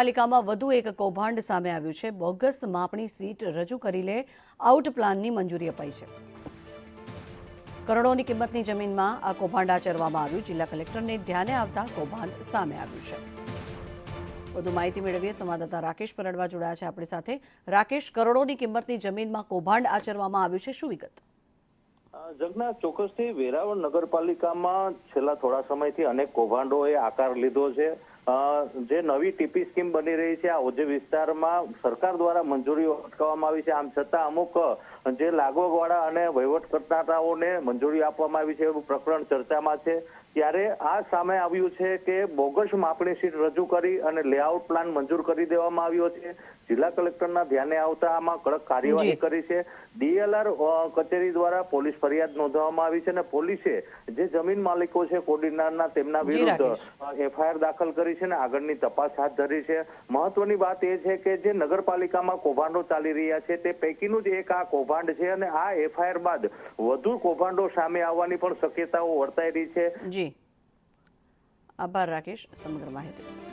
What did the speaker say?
પાલિકામાં વધુ એક કૌભાંડ સામે આવ્યું છે. બોગસ માપણી સીટ રજૂ કરી લે. આઉટ પ્લાનની મંજૂરી અપાઈ છે. કરોડોની કિંમતની જમીનમાં આ કૌભાંડ આચરવામાં આવ્યું. જિલ્લા કલેક્ટરને ધ્યાને આવતા કૌભાંડ સામે આવ્યું છે. વધુ માહિતી મેળવીએ. સંવાદદાતા રાકેશ પરડવા જોડાયા છે આપણી સાથે. રાકેશ, કરોડોની કિંમતની જમીનમાં કૌભાંડ આચરવામાં આવ્યું છે. શું વિગત? જગના ચોક્કસથી વેરાવળ નગરપાલિકામાં છેલ્લા થોડા સમયથી અનેક કૌભાંડોએ આકાર લીધો છે. જે નવી ટીપી સ્કીમ બની રહી છે આ ઓજે વિસ્તારમાં સરકાર દ્વારા મંજૂરીઓ અટકાવવામાં આવી છે આમ છતાં અમુક જે લાગવગવાળા અને વહીવટ કરનારાઓને મંજૂરી આપવામાં આવી છે એવું પ્રકરણ ચર્ચામાં છે. ત્યારે આ સામે આવ્યું છે કે બોગસ માપણી સીટ રજૂ કરી અને લેઆઉટ પ્લાન મંજૂર કરી દેવામાં આવ્યો છે. જિલ્લા કલેક્ટરના ધ્યાને આવતા આમાં કડક કાર્યવાહી કરી છે. ડીએલઆર કચેરી દ્વારા પોલીસ ફરિયાદ નોંધવામાં આવી છે અને પોલીસે જે જમીન માલિકો છે કોડીનારના તેમના વિરુદ્ધ એફઆઈઆર દાખલ કરી છે અને આગળની તપાસ હાથ ધરી છે. મહત્વની વાત એ છે કે જે નગરપાલિકામાં કૌભાંડો ચાલી રહ્યા છે તે પૈકીનું જ એક આ કૌભાંડ છે અને આ એફઆઈઆર બાદ વધુ કૌભાંડો સામે આવવાની પણ શક્યતાઓ વર્તાઈ રહી છે. જી. આભાર, રાકેશ. સમગ્ર માહિતી.